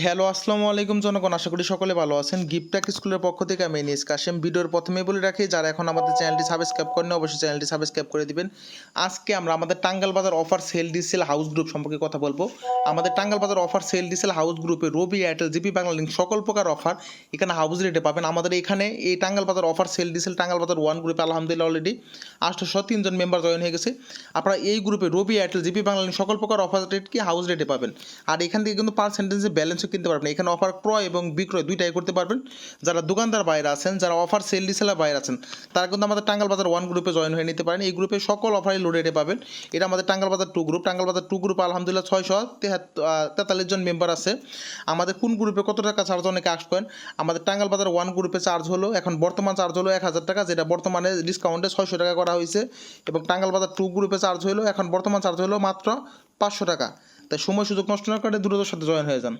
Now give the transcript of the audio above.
Hello, আসসালামু আলাইকুম জনগণ, আশা করি সকলে ভালো আছেন। গিফটাক স্কুলের পক্ষ থেকে আমি এনিস কাশেম। ভিডিওর প্রথমে বলে রাখি, যারা এখন আমাদের চ্যানেলটি সাবস্ক্রাইব করেন অবশ্যই চ্যানেলটি সাবস্ক্রাইব করে দিবেন। আজকে আমরা আমাদের টাঙ্গাল বাজার offer sale diesel house group সম্পর্কে কথা বলব। আমাদের টাঙ্গাল বাজার অফার সেল ডিসেল হাউস গ্রুপে Robi Airtel, GP Banglalink সকল প্রকার অফার এখানে হাউস রেটে পাবেন। আমাদের এখানে এই টাঙ্গাল বাজার অফার সেল ডিসেল টাঙ্গাল বাজার ওয়ান গ্রুপে আলহামদুলিল্লাহ অলরেডি আটশোশো তিনজন মেম্বার জয়েন হয়ে গেছে। আপনারা এই গ্রুপে Robi Airtel, GP Banglalink সকল প্রকার অফার রেট কি হাউস রেটে পাবেন। আর এখান থেকে কিন্তু পার্সেন্টেজে ব্যালেন্সও কিনতে পারবেন এখানে অফার ক্রয় এবং বিক্রয় দুইটাই করতে পারবেন। যারা দোকানদার বাইরে আছেন, যারা অফার সেল ডিসেলার বাইরে আছেন, তারা কিন্তু আমাদের টাঙ্গাল বাজার ওয়ান গ্রুপে জয়েন হয়ে নিতে পারেন। এই গ্রুপে সকল অফারই লো রেটে পাবেন। এটা আমাদের টাঙ্গাল বাজার টু গ্রুপ টাঙ্গাল বাজার টু গ্রুপে আলহামদুলিল্লাহ ছয়শো তেতাল্লিশ জন মেম্বার আছে। আমাদের কোন গ্রুপে কত টাকা চার্জ অনেকে আস করেন? আমাদের টাঙ্গাল বাজার ওয়ান গ্রুপে চার্জ হলো, এখন বর্তমান চার্জ হলো এক হাজার টাকা, যেটা বর্তমানে ডিসকাউন্টে ছয়শো টাকা করা হয়েছে। এবং টাঙ্গাল বাজার টু গ্রুপে চার্জ হলো, এখন বর্তমান চার্জ হলো মাত্র পাঁচশো টাকা। তাই সময় সুযোগ নষ্ট না করে দ্রুত সাথে জয়েন হয়ে যান।